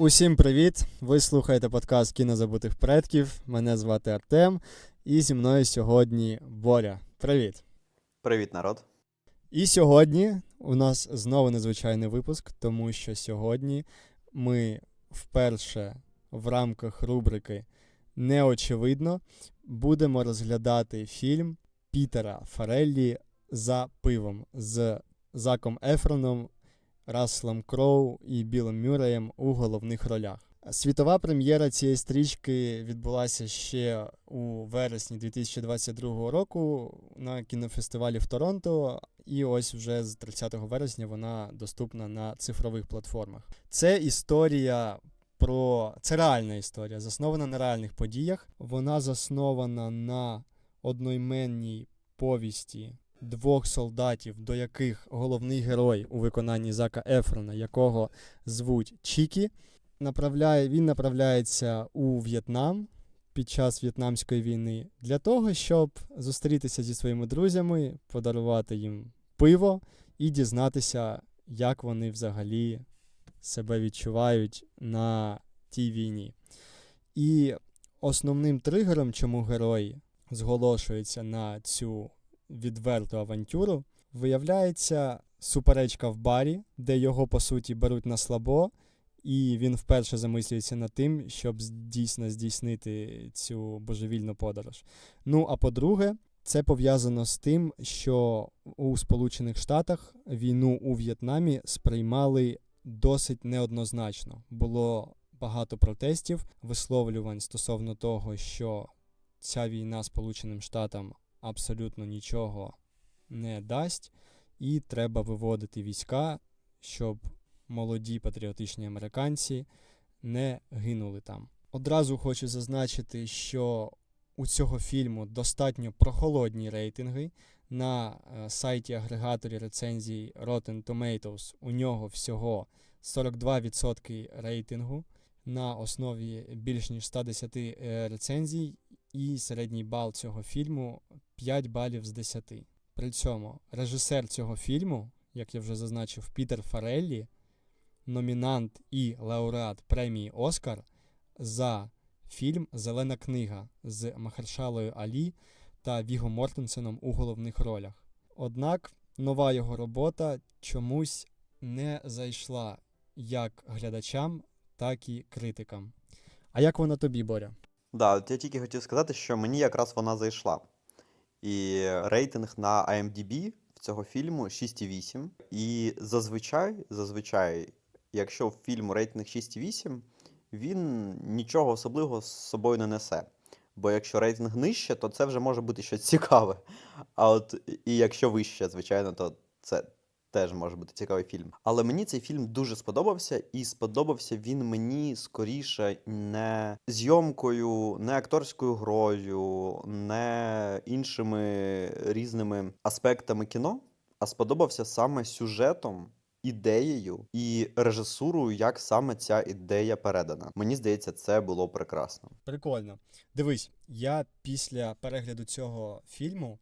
Усім привіт! Ви слухаєте подкаст Кіно забутих предків. Мене звати Артем, і зі мною сьогодні Боря. Привіт! Привіт, народ. І сьогодні у нас знову незвичайний випуск, тому що сьогодні ми вперше в рамках рубрики Неочевидно будемо розглядати фільм Пітера Фареллі за пивом з Заком Ефроном, Расселом Кроу і Білом Мюреєм у головних ролях. Світова прем'єра цієї стрічки відбулася ще у вересні 2022 року на кінофестивалі в Торонто, і ось вже з 30 вересня вона доступна на цифрових платформах. Це історія про це реальна історія, заснована на реальних подіях. Вона заснована на одноіменній повісті двох солдатів, до яких головний герой у виконанні Зака Ефрона, якого звуть Чікі, направляє, він направляється у В'єтнам під час В'єтнамської війни для того, щоб зустрітися зі своїми друзями, подарувати їм пиво і дізнатися, як вони взагалі себе відчувають на тій війні. І основним тригером, чому герой зголошується на цю відверту авантюру, виявляється суперечка в барі, де його, по суті, беруть на слабо, і він вперше замислюється над тим, щоб дійсно здійснити цю божевільну подорож. Ну, а по-друге, це пов'язано з тим, що у Сполучених Штатах війну у В'єтнамі сприймали досить неоднозначно. Було багато протестів, висловлювань стосовно того, що ця війна Сполученим Штатам абсолютно нічого не дасть, і треба виводити війська, щоб молоді патріотичні американці не гинули там. Одразу хочу зазначити, що у цього фільму достатньо прохолодні рейтинги. На е, сайті агрегаторі рецензій Rotten Tomatoes у нього всього 42% рейтингу на основі більш ніж 110 е, рецензій, і середній бал цього фільму 5 балів з 10. При цьому режисер цього фільму, як я вже зазначив, Пітер Фареллі, номінант і лауреат премії Оскар за фільм Зелена книга з Махершалою Алі та Віго Мортенсеном у головних ролях. Однак нова його робота чомусь не зайшла як глядачам, так і критикам. А як вона тобі, Боря? Да, от я тільки хотів сказати, що мені якраз вона зайшла. І рейтинг на IMDb цього фільму 6,8. І зазвичай, зазвичай, якщо в фільму рейтинг 6,8, він нічого особливого з собою не несе. Бо якщо рейтинг нижче, то це вже може бути щось цікаве. А от і якщо вище, звичайно, то це теж може бути цікавий фільм. Але мені цей фільм дуже сподобався, і сподобався він мені скоріше не зйомкою, не акторською грою, не іншими різними аспектами кіно, а сподобався саме сюжетом. Ідеєю і режисурою, як саме ця ідея передана. Мені здається, це було прекрасно. Прикольно. Дивись, я після перегляду цього фільму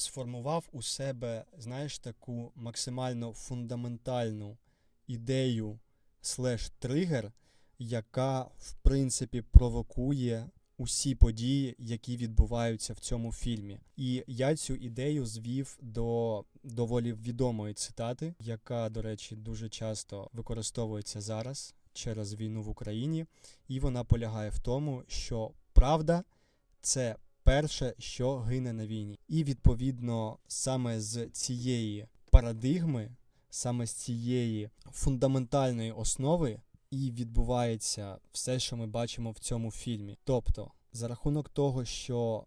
сформував у себе, знаєш, таку максимально фундаментальну ідею слеш тригер, яка, в принципі, провокує усі події, які відбуваються в цьому фільмі. І я цю ідею звів до доволі відомої цитати, яка, до речі, дуже часто використовується зараз через війну в Україні, і вона полягає в тому, що правда це перше, що гине на війні. І відповідно саме з цієї парадигми, саме з цієї фундаментальної основи. І відбувається все, що ми бачимо в цьому фільмі. Тобто, за рахунок того, що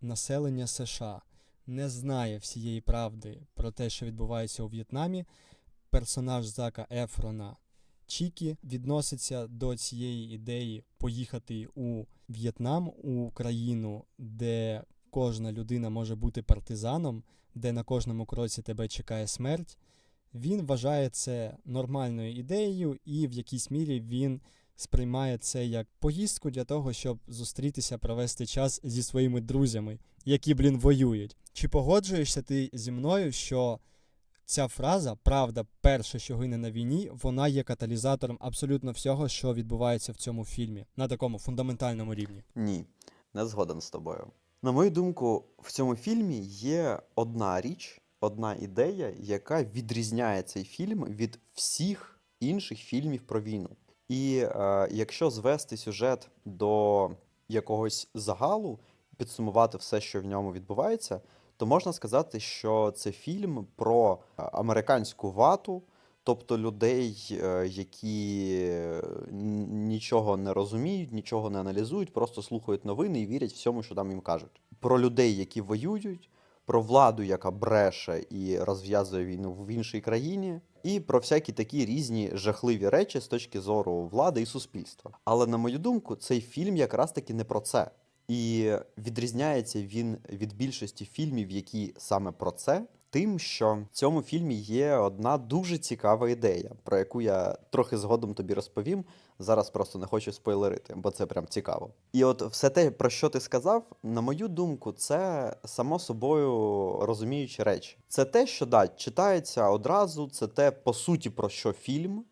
населення США не знає всієї правди про те, що відбувається у В'єтнамі, персонаж Зака Ефрона Чікі відноситься до цієї ідеї поїхати у В'єтнам, у країну, де кожна людина може бути партизаном, де на кожному кроці тебе чекає смерть. Він вважає це нормальною ідеєю, і в якійсь мірі він сприймає це як поїздку для того, щоб зустрітися, провести час зі своїми друзями, які, блін, воюють. Чи погоджуєшся ти зі мною, що ця фраза, правда, перше, що гине на війні, вона є каталізатором абсолютно всього, що відбувається в цьому фільмі на такому фундаментальному рівні. Ні, не згоден з тобою. На мою думку, в цьому фільмі є одна річ, одна ідея, яка відрізняє цей фільм від всіх інших фільмів про війну. І е, якщо звести сюжет до якогось загалу, підсумувати все, що в ньому відбувається, то можна сказати, що це фільм про е, американську вату, тобто людей, е, які е, нічого не розуміють, нічого не аналізують, просто слухають новини і вірять всьому, що там їм кажуть. Про людей, які воюють, про владу, яка бреше і розв'язує війну в іншій країні, і про всякі такі різні жахливі речі з точки зору влади і суспільства. Але на мою думку, цей фільм якраз таки не про це. І відрізняється він від більшості фільмів, які саме про це, тим, що в цьому фільмі є одна дуже цікава ідея, про яку я трохи згодом тобі розповім. Зараз просто не хочу спойлерити, бо це прям цікаво. І от все те, про що ти сказав, на мою думку, це само собою розуміючі речі. Це те, що да, читається одразу, це те, по суті, про що фільм.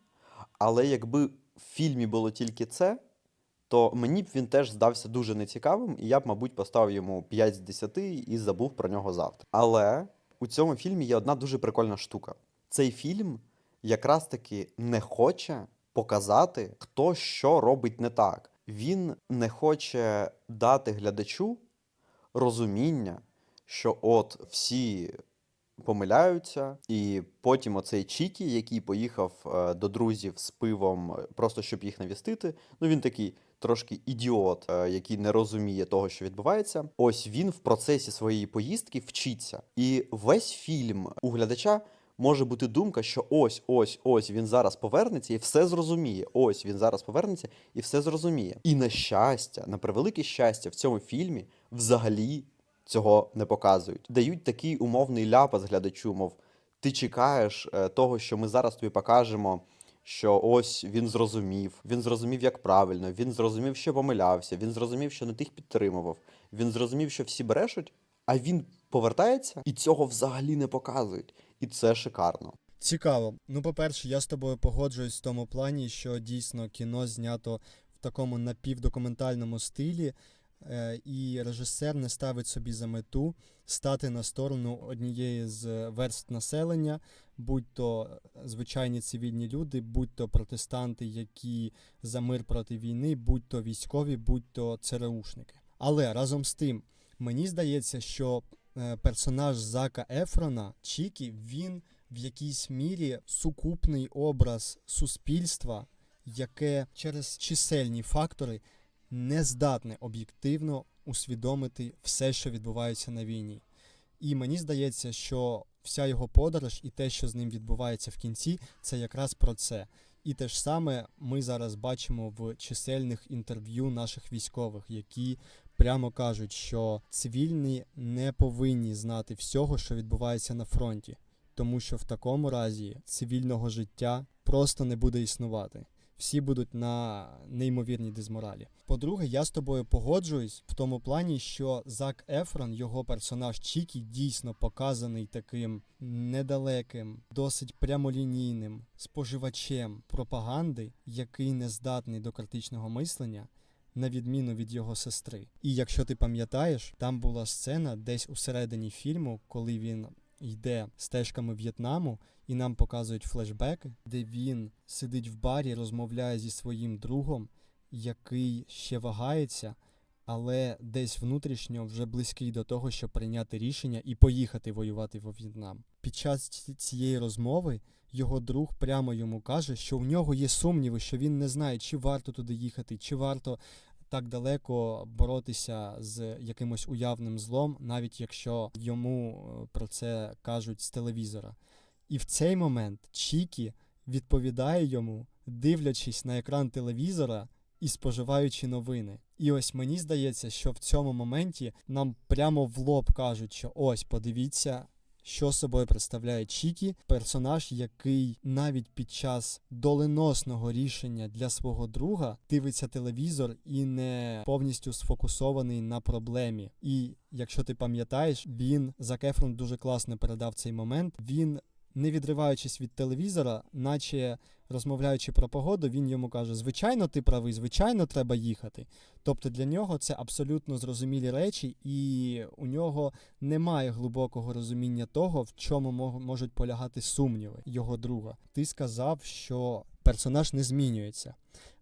Але якби в фільмі було тільки це, то мені б він теж здався дуже нецікавим, і я б, мабуть, поставив йому 5 з 10 і забув про нього завтра. Але у цьому фільмі є одна дуже прикольна штука. Цей фільм якраз таки не хоче показати, хто що робить не так. Він не хоче дати глядачу розуміння, що от всі помиляються, і потім оцей Чікі, який поїхав е, до друзів з пивом, е, просто щоб їх навістити. Ну він такий трошки ідіот, е, який не розуміє того, що відбувається. Ось він в процесі своєї поїздки вчиться. І весь фільм у глядача. Може бути думка, що ось, ось, ось він зараз повернеться і все зрозуміє. Ось він зараз повернеться і все зрозуміє. І на щастя, на превелике щастя, в цьому фільмі взагалі цього не показують. Дають такий умовний ляпас глядачу, мов ти чекаєш е, того, що ми зараз тобі покажемо. Що ось він зрозумів, він зрозумів, як правильно, він зрозумів, що помилявся, він зрозумів, що не тих підтримував, він зрозумів, що всі брешуть, а він повертається і цього взагалі не показують. І це шикарно. Цікаво. Ну, по-перше, я з тобою погоджуюсь в тому плані, що дійсно кіно знято в такому напівдокументальному стилі, і режисер не ставить собі за мету стати на сторону однієї з верств населення, будь то звичайні цивільні люди, будь то протестанти, які за мир проти війни, будь то військові, будь то ЦРУшники. Але разом з тим, мені здається, що е, персонаж Зака Ефрона Чікі, він в якійсь мірі сукупний образ суспільства, яке через чисельні фактори не здатне об'єктивно усвідомити все, що відбувається на війні. І мені здається, що вся його подорож і те, що з ним відбувається в кінці, це якраз про це. І те ж саме ми зараз бачимо в чисельних інтерв'ю наших військових, які прямо кажуть, що цивільні не повинні знати всього, що відбувається на фронті, тому що в такому разі цивільного життя просто не буде існувати. Всі будуть на неймовірній дезморалі. По-друге, я з тобою погоджуюсь в тому плані, що Зак Ефрон, його персонаж Чікі, дійсно показаний таким недалеким, досить прямолінійним споживачем пропаганди, який не здатний до критичного мислення, на відміну від його сестри. І якщо ти пам'ятаєш, там була сцена десь у середині фільму, коли він йде стежками В'єтнаму, і нам показують флешбеки, де він сидить в барі, розмовляє зі своїм другом, який ще вагається, але десь внутрішньо вже близький до того, щоб прийняти рішення і поїхати воювати во В'єтнам. Під час цієї розмови його друг прямо йому каже, що в нього є сумніви, що він не знає, чи варто туди їхати, чи варто так далеко боротися з якимось уявним злом, навіть якщо йому е, про це кажуть з телевізора. І в цей момент Чікі відповідає йому, дивлячись на екран телевізора і споживаючи новини. І ось мені здається, що в цьому моменті нам прямо в лоб кажуть, що ось подивіться, що собою представляє Чікі, персонаж, який навіть під час доленосного рішення для свого друга дивиться телевізор і не повністю сфокусований на проблемі. І якщо ти пам'ятаєш, він за Кефрон дуже класно передав цей момент. Він не відриваючись від телевізора, наче розмовляючи про погоду, він йому каже: Звичайно, ти правий, звичайно, треба їхати. Тобто для нього це абсолютно зрозумілі речі, і у нього немає глибокого розуміння того, в чому можуть полягати сумніви його друга. Ти сказав, що персонаж не змінюється.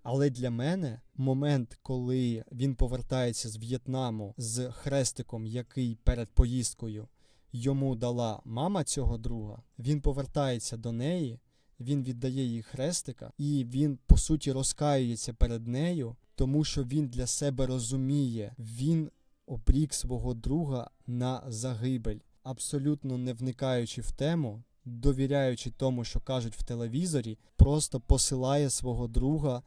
Але для мене момент, коли він повертається з В'єтнаму з хрестиком, який перед поїздкою йому дала мама цього друга, він повертається до неї, він віддає їй хрестика, і він по суті розкаюється перед нею, тому що він для себе розуміє, він обрік свого друга на загибель, абсолютно не вникаючи в тему, довіряючи тому, що кажуть в телевізорі, просто посилає свого друга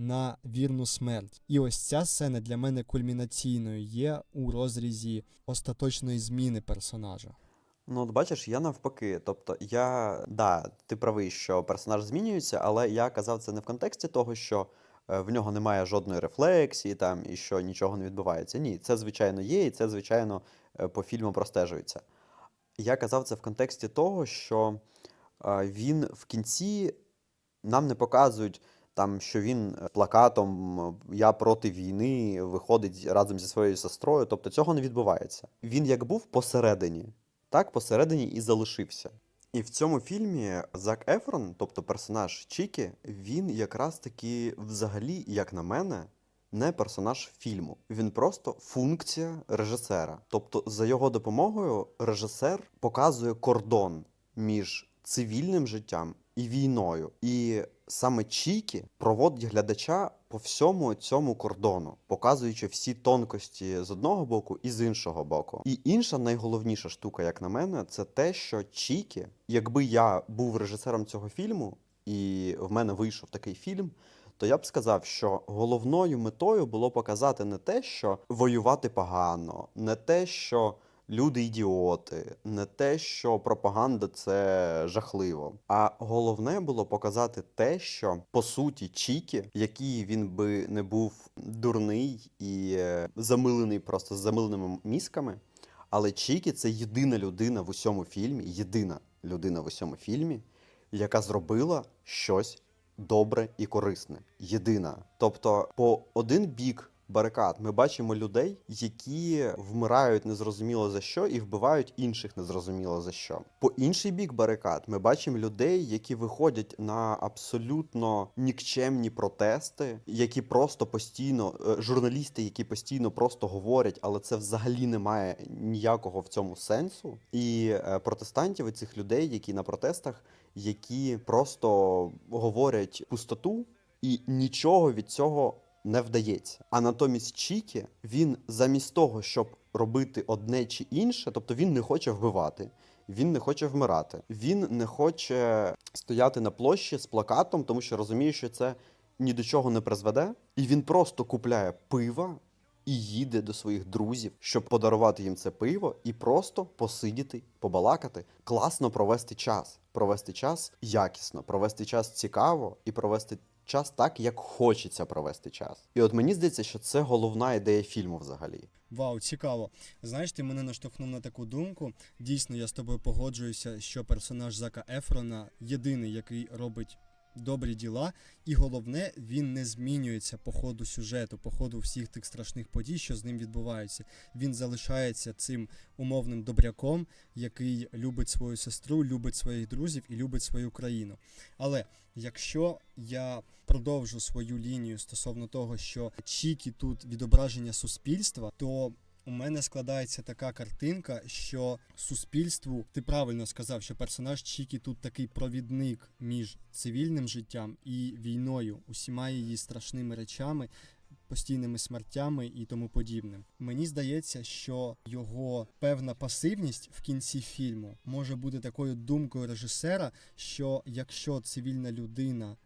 на вірну смерть. І ось ця сцена для мене кульмінаційною є у розрізі остаточної зміни персонажа. Ну, от бачиш, я навпаки. Тобто, я да, ти правий, що персонаж змінюється, але я казав це не в контексті того, що е, в нього немає жодної рефлексії там і що нічого не відбувається. Ні, це звичайно є, і це, звичайно, е, по фільму простежується. Я казав це в контексті того, що е, він в кінці нам не показують. Там, що він е, плакатом е, Я проти війни виходить разом зі своєю сестрою. Тобто цього не відбувається. Він як був посередині, так посередині і залишився. І в цьому фільмі Зак Ефрон, тобто персонаж Чікі, він якраз таки взагалі, як на мене, не персонаж фільму. Він просто функція режисера. Тобто, за його допомогою режисер показує кордон між цивільним життям і війною. І саме Чікі проводить глядача по всьому цьому кордону, показуючи всі тонкості з одного боку і з іншого боку. І інша найголовніша штука, як на мене, це те, що Чікі, якби я був режисером цього фільму, і в мене вийшов такий фільм. То я б сказав, що головною метою було показати не те, що воювати погано, не те, що люди ідіоти, не те, що пропаганда це жахливо. А головне було показати те, що по суті Чікі, який він би не був дурний і е, замилений просто з замиленими мізками, але Чікі це єдина людина в усьому фільмі, єдина людина в усьому фільмі, яка зробила щось добре і корисне. Єдина. Тобто, по один бік барикад ми бачимо людей, які вмирають незрозуміло за що і вбивають інших незрозуміло за що. По інший бік барикад ми бачимо людей, які виходять на абсолютно нікчемні протести, які просто постійно е, журналісти, які постійно просто говорять, але це взагалі не має ніякого в цьому сенсу. І е, протестантів і цих людей, які на протестах, які просто говорять пустоту, і нічого від цього не вдається. А натомість Чікі він замість того, щоб робити одне чи інше, тобто він не хоче вбивати. Він не хоче вмирати. Він не хоче стояти на площі з плакатом, тому що розуміє, що це ні до чого не призведе. І він просто купляє пива і їде до своїх друзів, щоб подарувати їм це пиво і просто посидіти, побалакати, класно провести час. Провести час якісно, провести час цікаво і провести час так, як хочеться провести час. І от мені здається, що це головна ідея фільму взагалі. Вау, цікаво. Знаєш, ти мене наштовхнув на таку думку. Дійсно, я з тобою погоджуюся, що персонаж Зака Ефрона єдиний, який робить добрі діла, і головне, він не змінюється по ходу сюжету, по ходу всіх тих страшних подій, що з ним відбуваються. Він залишається цим умовним добряком, який любить свою сестру, любить своїх друзів і любить свою країну. Але якщо я продовжу свою лінію стосовно того, що Чікі тут відображення суспільства, то у мене складається така картинка, що суспільству, ти правильно сказав, що персонаж Чікі тут такий провідник між цивільним життям і війною, усіма її страшними речами, постійними смертями і тому подібним. Мені здається, що його певна пасивність в кінці фільму може бути такою думкою режисера, що якщо цивільна людина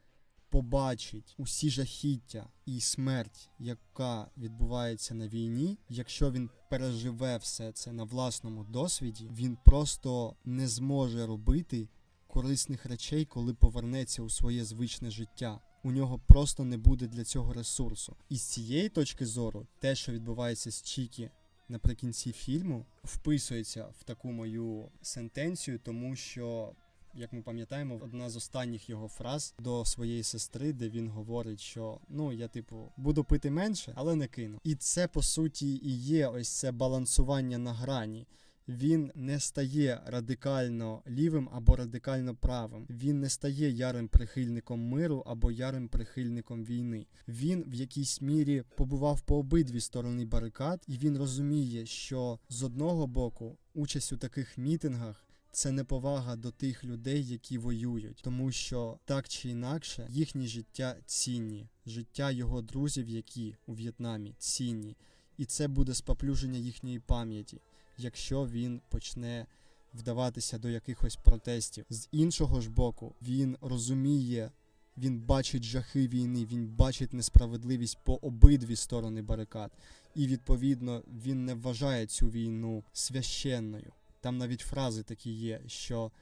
побачить усі жахіття і смерть, яка відбувається на війні, якщо він переживе все це на власному досвіді, він просто не зможе робити корисних речей, коли повернеться у своє звичне життя. У нього просто не буде для цього ресурсу. І з цієї точки зору, те, що відбувається з Чікі наприкінці фільму, вписується в таку мою сентенцію, тому що як ми пам'ятаємо, одна з останніх його фраз до своєї сестри, де він говорить, що ну я типу буду пити менше, але не кину. І це по суті і є ось це балансування на грані. Він не стає радикально лівим або радикально правим. Він не стає ярим прихильником миру або ярим прихильником війни. Він в якійсь мірі побував по обидві сторони барикад, і він розуміє, що з одного боку участь у таких мітингах. Це неповага до тих людей, які воюють, тому що так чи інакше їхні життя цінні, життя його друзів, які у В'єтнамі цінні, і це буде споплюження їхньої пам'яті якщо він почне вдаватися до якихось протестів. З іншого ж боку, він розуміє, він бачить жахи війни, він бачить несправедливість по обидві сторони барикад. І відповідно він не вважає цю війну священною. Там навіть фрази такі є, що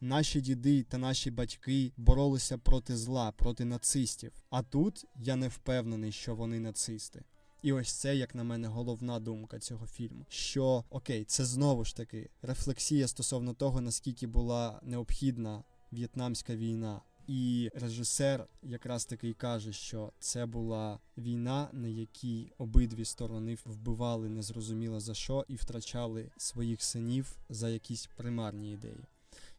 наші діди та наші батьки боролися проти зла, проти нацистів. А тут я не впевнений, що вони нацисти. І ось це, як на мене, головна думка цього фільму. Що окей, це знову ж таки рефлексія стосовно того, наскільки була необхідна в'єтнамська війна. І режисер якраз таки каже, що це була війна, на якій обидві сторони вбивали незрозуміло за що і втрачали своїх синів за якісь примарні ідеї.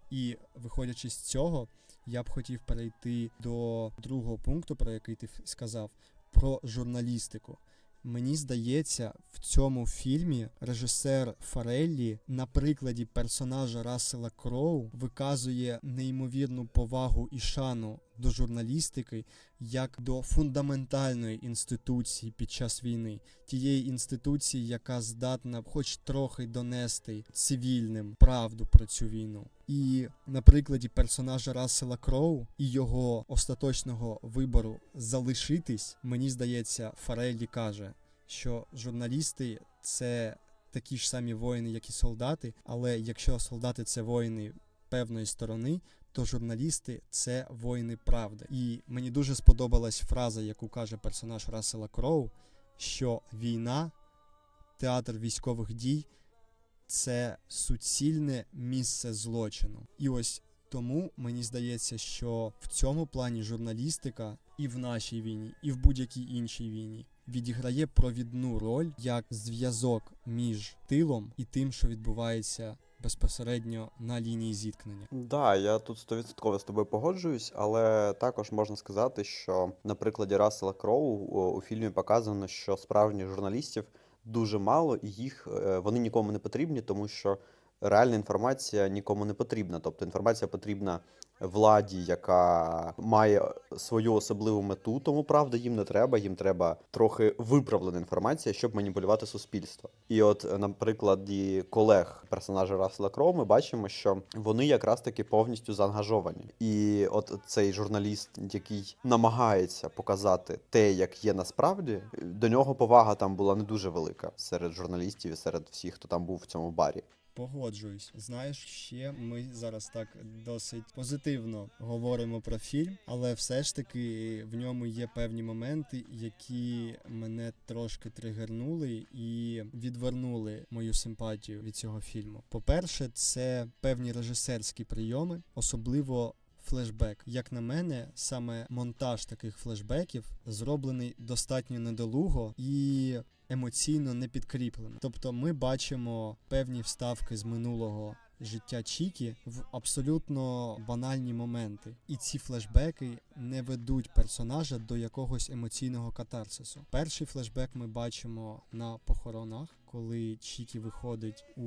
І виходячи з цього, я б хотів перейти до другого пункту, про який ти сказав, про журналістику. Мені здається, в цьому фільмі режисер Фареллі на прикладі персонажа Рассела Кроу виказує неймовірну повагу і шану до журналістики як до фундаментальної інституції під час війни, тієї інституції, яка здатна, хоч трохи донести цивільним правду про цю війну. І на прикладі персонажа Рассела Кроу і його остаточного вибору залишитись, мені здається, Фареллі каже, що журналісти це такі ж самі воїни, як і солдати, але якщо солдати це воїни певної сторони, то журналісти це воїни правди. І мені дуже сподобалась фраза, яку каже персонаж Рассела Кроу, що війна, театр військових дій це суцільне місце злочину. І ось тому мені здається, що в цьому плані журналістика і в нашій війні, і в будь-якій іншій війні відіграє провідну роль як зв'язок між тилом і тим, що відбувається безпосередньо на лінії зіткнення. Да, я тут стовідсотково з тобою погоджуюсь, але також можна сказати, що на прикладі Рассела Кроу у фільмі показано, що справжніх журналістів дуже мало, і їх е, вони нікому не потрібні, тому що реальна інформація нікому не потрібна. Тобто інформація потрібна владі, яка має свою особливу мету, тому правда їм не треба. Їм треба трохи виправлена інформація, щоб маніпулювати суспільство. І от, е, на прикладі колег персонажа Рассела Кроу, ми бачимо, що вони якраз таки повністю заангажовані. І от цей журналіст, який намагається показати те, як є насправді, до нього повага там була не дуже велика серед журналістів і серед всіх, хто там був в цьому барі. Погоджуюсь. Знаєш, ще ми зараз так досить позитивно говоримо про фільм, але все ж таки в ньому є певні моменти, які мене трошки тригернули і відвернули мою симпатію від цього фільму. По-перше, це певні режисерські прийоми, особливо. Флешбек, як на мене, саме монтаж таких флешбеків зроблений достатньо недолуго і емоційно не підкріплено. Тобто, ми бачимо певні вставки з минулого життя Чікі в абсолютно банальні моменти, і ці флешбеки не ведуть персонажа до якогось емоційного катарсису. Перший флешбек ми бачимо на похоронах, коли Чікі виходить у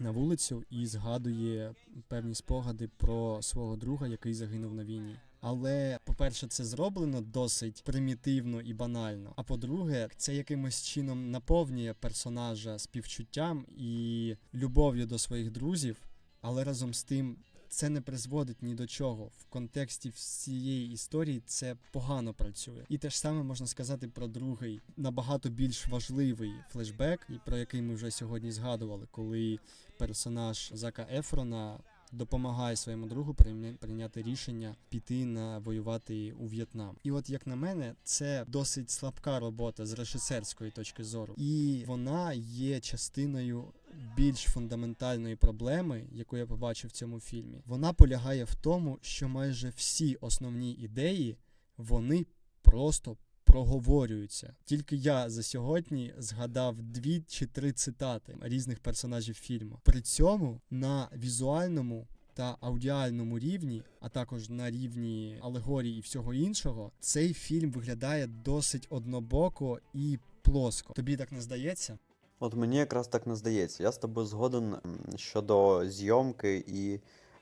на вулицю і згадує певні спогади про свого друга, який загинув на війні. Але, по-перше, це зроблено досить примітивно і банально. А по-друге, це якимось чином наповнює персонажа співчуттям і любов'ю до своїх друзів, але разом з тим. Це не призводить ні до чого в контексті всієї історії. Це погано працює, і те ж саме можна сказати про другий набагато більш важливий флешбек, про який ми вже сьогодні згадували, коли персонаж Зака Ефрона допомагає своєму другу прийняти рішення піти на воювати у В'єтнам. І от як на мене, це досить слабка робота з режисерської точки зору, і вона є частиною більш фундаментальної проблеми, яку я побачив в цьому фільмі, вона полягає в тому, що майже всі основні ідеї вони просто проговорюються. Тільки я за сьогодні згадав дві чи три цитати різних персонажів фільму. При цьому на візуальному та аудіальному рівні, а також на рівні алегорії і всього іншого, цей фільм виглядає досить однобоко і плоско. Тобі так не здається? От мені якраз так не здається. Я з тобою згоден щодо зйомки і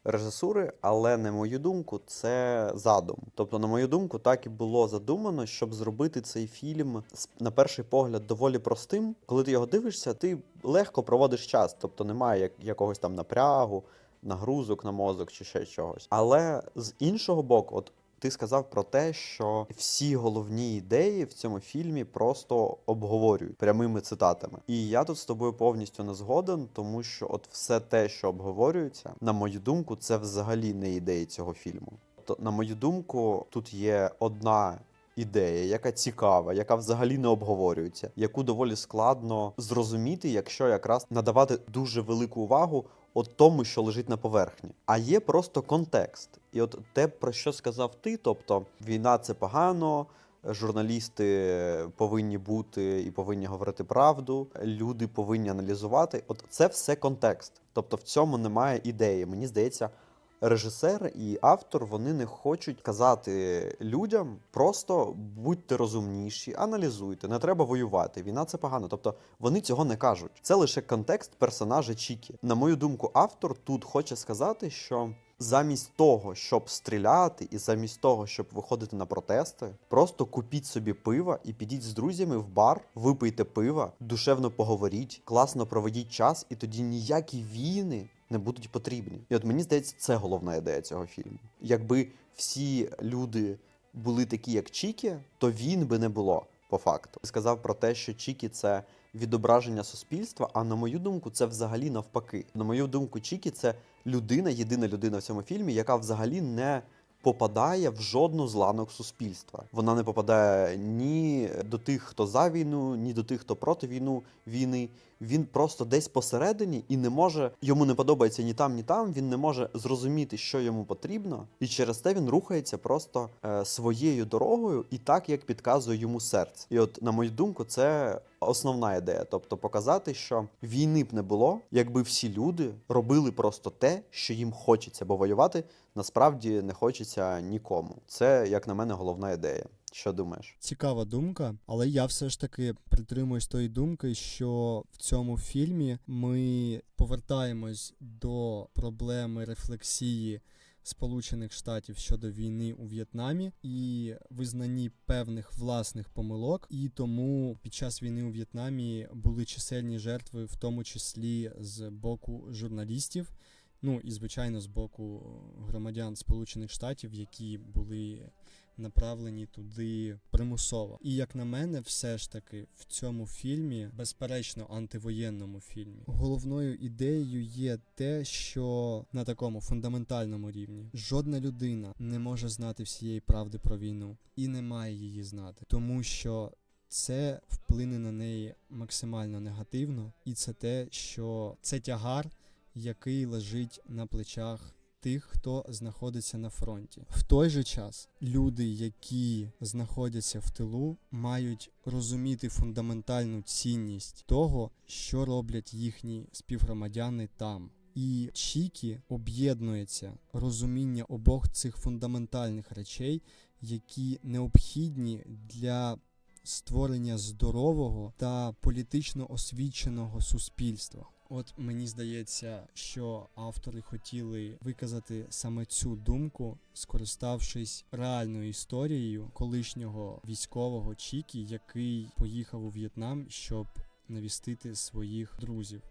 режисури, але на мою думку, це задум. Тобто, на мою думку, так і було задумано, щоб зробити цей фільм на перший погляд доволі простим. Коли ти його дивишся, ти легко проводиш час, тобто немає як- якогось там напрягу, нагрузок на мозок чи ще чогось. Але з іншого боку, от ти сказав про те, що всі головні ідеї в цьому фільмі просто обговорюють прямими цитатами. І я тут з тобою повністю не згоден, тому що от все те, що обговорюється, на мою думку, це взагалі не ідеї цього фільму. То, на мою думку, тут є одна. Ідея, яка цікава, яка взагалі не обговорюється, яку доволі складно зрозуміти, якщо якраз надавати дуже велику увагу от тому, що лежить на поверхні. А є просто контекст. І от те, про що сказав ти, тобто війна це погано. Журналісти повинні бути і повинні говорити правду. Люди повинні аналізувати. От це все контекст. Тобто в цьому немає ідеї. Мені здається, режисер і автор вони не хочуть казати людям просто будьте розумніші, аналізуйте, не треба воювати. Війна це погано. Тобто вони цього не кажуть. Це лише контекст персонажа Чікі. На мою думку, автор тут хоче сказати, що. Замість того, щоб стріляти, і замість того, щоб виходити на протести, просто купіть собі пива і підіть з друзями в бар, випийте пива, душевно поговоріть, класно проведіть час, і тоді ніякі війни не будуть потрібні. І от мені здається, це головна ідея цього фільму. Якби всі люди були такі, як Чікі, то він би не було по факту. Сказав про те, що Чікі це відображення суспільства. А на мою думку, це взагалі навпаки. На мою думку, Чікі це людина, єдина людина в цьому фільмі, яка взагалі не попадає в жодну з ланок суспільства. Вона не попадає ні до тих, хто за війну, ні до тих, хто проти війну війни. Він просто десь посередині і не може йому не подобається ні там, ні там. Він не може зрозуміти, що йому потрібно, і через те він рухається просто е, своєю дорогою і так, як підказує йому серце. І от, на мою думку, це основна ідея. Тобто показати, що війни б не було, якби всі люди робили просто те, що їм хочеться, бо воювати насправді не хочеться нікому. Це, як на мене, головна ідея. Що думаєш? Цікава думка, але я все ж таки притримуюсь тої думки, що в цьому фільмі ми повертаємось до проблеми рефлексії Сполучених Штатів щодо війни у В'єтнамі і визнанні певних власних помилок. І тому під час війни у В'єтнамі були чисельні жертви, в тому числі з боку журналістів. Ну і звичайно з боку громадян Сполучених Штатів, які були направлені туди примусово. І як на мене, все ж таки в цьому фільмі, безперечно, антивоєнному фільмі, головною ідеєю є те, що на такому фундаментальному рівні жодна людина не може знати всієї правди про війну і не має її знати, тому що. Це вплине на неї максимально негативно, і це те, що це тягар, який лежить на плечах тих, хто знаходиться на фронті. В той же час люди, які знаходяться в тилу, мають розуміти фундаментальну цінність того, що роблять їхні співгромадяни там. І Чікі об'єднується розуміння обох цих фундаментальних речей, які необхідні для створення здорового та політично освіченого суспільства. От мені здається, що автори хотіли виказати саме цю думку, скориставшись реальною історією колишнього військового Чікі, який поїхав у В'єтнам, щоб навістити своїх друзів.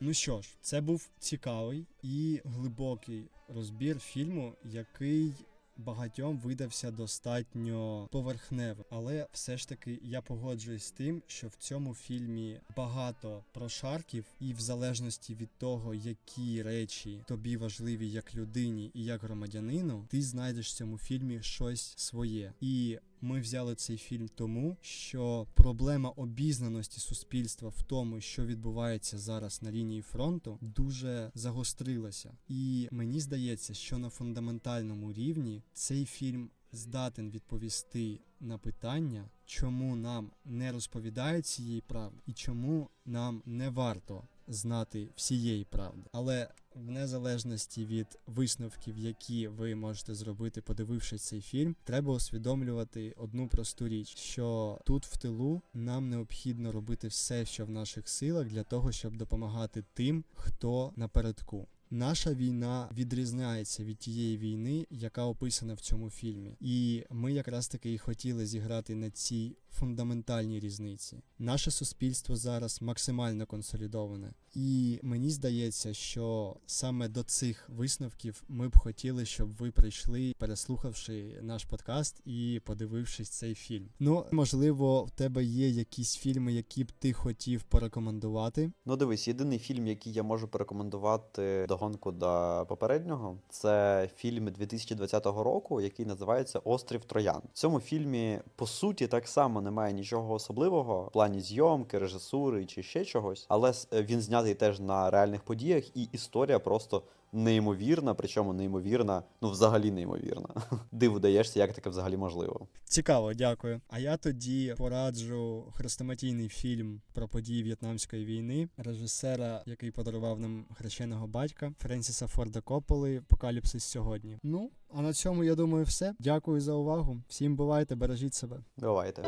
Ну що ж, це був цікавий і глибокий розбір фільму, який багатьом видався достатньо поверхневим. Але все ж таки я погоджуюсь з тим, що в цьому фільмі багато прошарків, і в залежності від того, які речі тобі важливі як людині і як громадянину, ти знайдеш в цьому фільмі щось своє. І ми взяли цей фільм тому, що проблема обізнаності суспільства в тому, що відбувається зараз на лінії фронту, дуже загострилася. І мені здається, що на фундаментальному рівні цей фільм здатен відповісти на питання, чому нам не розповідають цієї правди, і чому нам не варто знати всієї правди. Але в незалежності від висновків, які ви можете зробити, подивившись цей фільм, треба усвідомлювати одну просту річ: що тут в тилу нам необхідно робити все, що в наших силах, для того, щоб допомагати тим, хто напередку. Наша війна відрізняється від тієї війни, яка описана в цьому фільмі, і ми якраз таки і хотіли зіграти на цій фундаментальній різниці. Наше суспільство зараз максимально консолідоване, і мені здається, що саме до цих висновків ми б хотіли, щоб ви прийшли, переслухавши наш подкаст і подивившись цей фільм. Ну можливо, в тебе є якісь фільми, які б ти хотів порекомендувати. Ну, дивись, єдиний фільм, який я можу порекомендувати догонку до попереднього, це фільм 2020 року, який називається Острів Троян. В цьому фільмі, по суті, так само немає нічого особливого в плані зйомки, режисури чи ще чогось, але е, він знятий теж на реальних подіях, і історія просто. Неймовірна, причому неймовірна, ну взагалі неймовірна. Диву даєшся, як таке взагалі можливо. Цікаво, дякую. А я тоді пораджу хрестоматійний фільм про події В'єтнамської війни режисера, який подарував нам хрещеного батька Френсіса Форда Копполи Покаліпсис сьогодні. Ну а на цьому я думаю, все. Дякую за увагу. Всім бувайте, бережіть себе. Бувайте.